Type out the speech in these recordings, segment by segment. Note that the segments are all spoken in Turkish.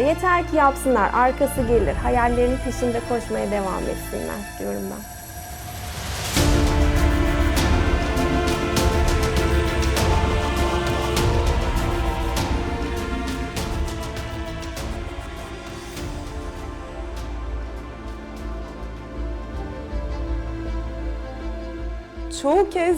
Yeter ki yapsınlar, arkası gelir. Hayallerinin peşinde koşmaya devam etsinler diyorum ben. çoğu kez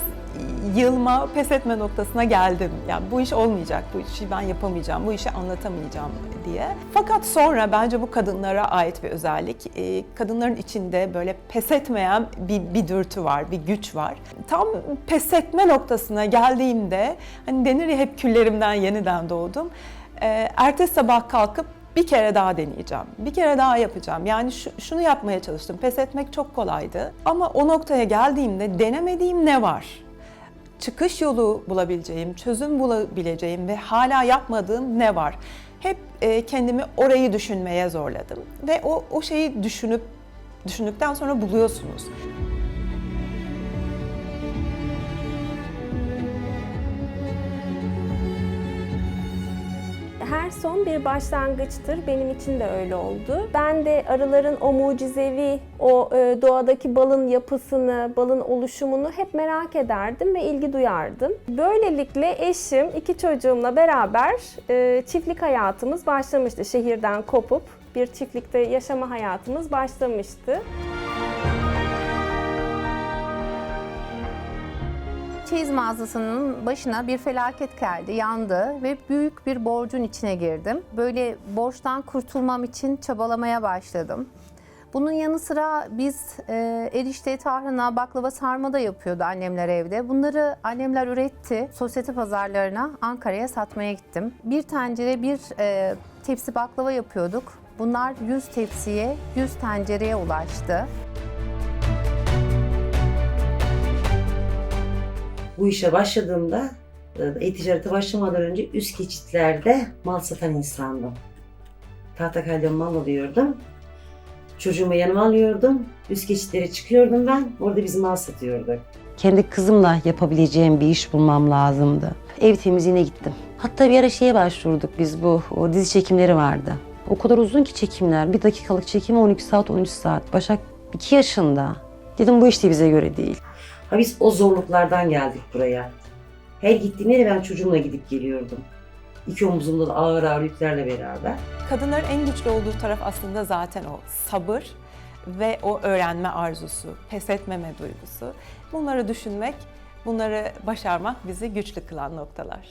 yılma, pes etme noktasına geldim. Yani bu iş olmayacak, bu işi ben yapamayacağım, bu işi anlatamayacağım diye. Fakat sonra bence bu kadınlara ait bir özellik. Ee, Kadınların içinde böyle pes etmeyen bir, bir dürtü var, bir güç var. Tam pes etme noktasına geldiğimde, hani denir ya hep küllerimden yeniden doğdum. Ee, Ertesi sabah kalkıp bir kere daha deneyeceğim. Bir kere daha yapacağım. Yani şu- şunu yapmaya çalıştım. Pes etmek çok kolaydı. Ama o noktaya geldiğimde denemediğim ne var? Çıkış yolu bulabileceğim, çözüm bulabileceğim ve hala yapmadığım ne var? Hep e, kendimi orayı düşünmeye zorladım. Ve o, o şeyi düşünüp düşündükten sonra buluyorsunuz. Her son bir başlangıçtır. Benim için de öyle oldu. Ben de arıların o mucizevi, o e, doğadaki balın yapısını, balın oluşumunu hep merak ederdim ve ilgi duyardım. Böylelikle eşim, iki çocuğumla beraber e, çiftlik hayatımız başlamıştı. Şehirden kopup bir çiftlikte yaşama hayatımız başlamıştı. Çeyiz mağazasının başına bir felaket geldi, yandı ve büyük bir borcun içine girdim. Böyle borçtan kurtulmam için çabalamaya başladım. Bunun yanı sıra biz e, erişte, tarhana, baklava, sarma da yapıyordu annemler evde. Bunları annemler üretti. Sosyete pazarlarına Ankara'ya satmaya gittim. Bir tencere, bir e, tepsi baklava yapıyorduk. Bunlar 100 tepsiye, 100 tencereye ulaştı. Bu işe başladığımda e, e-ticarete başlamadan önce üst geçitlerde mal satan insandım. Tahtakale'den mal alıyordum. Çocuğumu yanıma alıyordum. Üst geçitlere çıkıyordum ben. Orada biz mal satıyorduk. Kendi kızımla yapabileceğim bir iş bulmam lazımdı. Ev temizliğine gittim. Hatta bir ara şeye başvurduk biz bu. O dizi çekimleri vardı. O kadar uzun ki çekimler. Bir dakikalık çekim 12 saat 13 saat. Başak 2 yaşında. Dedim bu iş de bize göre değil. Ha biz o zorluklardan geldik buraya. Her gittiğim yere ben çocuğumla gidip geliyordum. İki omuzumda da ağır ağır yüklerle beraber. Kadınların en güçlü olduğu taraf aslında zaten o sabır ve o öğrenme arzusu, pes etmeme duygusu. Bunları düşünmek, bunları başarmak bizi güçlü kılan noktalar.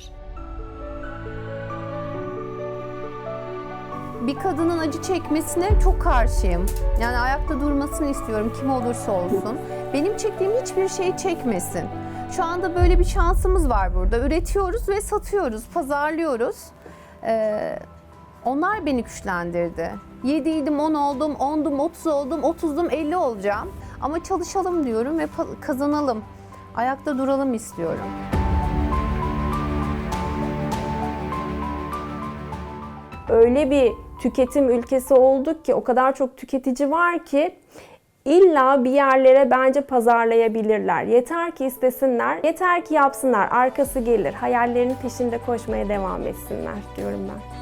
Bir kadının acı çekmesine çok karşıyım. Yani ayakta durmasını istiyorum kim olursa olsun. Benim çektiğim hiçbir şeyi çekmesin. Şu anda böyle bir şansımız var burada. Üretiyoruz ve satıyoruz, pazarlıyoruz. Ee, onlar beni güçlendirdi. 7'ydim 10 oldum, 10'dum 30 oldum, 30'dum 50 olacağım. Ama çalışalım diyorum ve kazanalım. Ayakta duralım istiyorum. öyle bir tüketim ülkesi olduk ki o kadar çok tüketici var ki illa bir yerlere bence pazarlayabilirler. Yeter ki istesinler, yeter ki yapsınlar, arkası gelir. Hayallerinin peşinde koşmaya devam etsinler diyorum ben.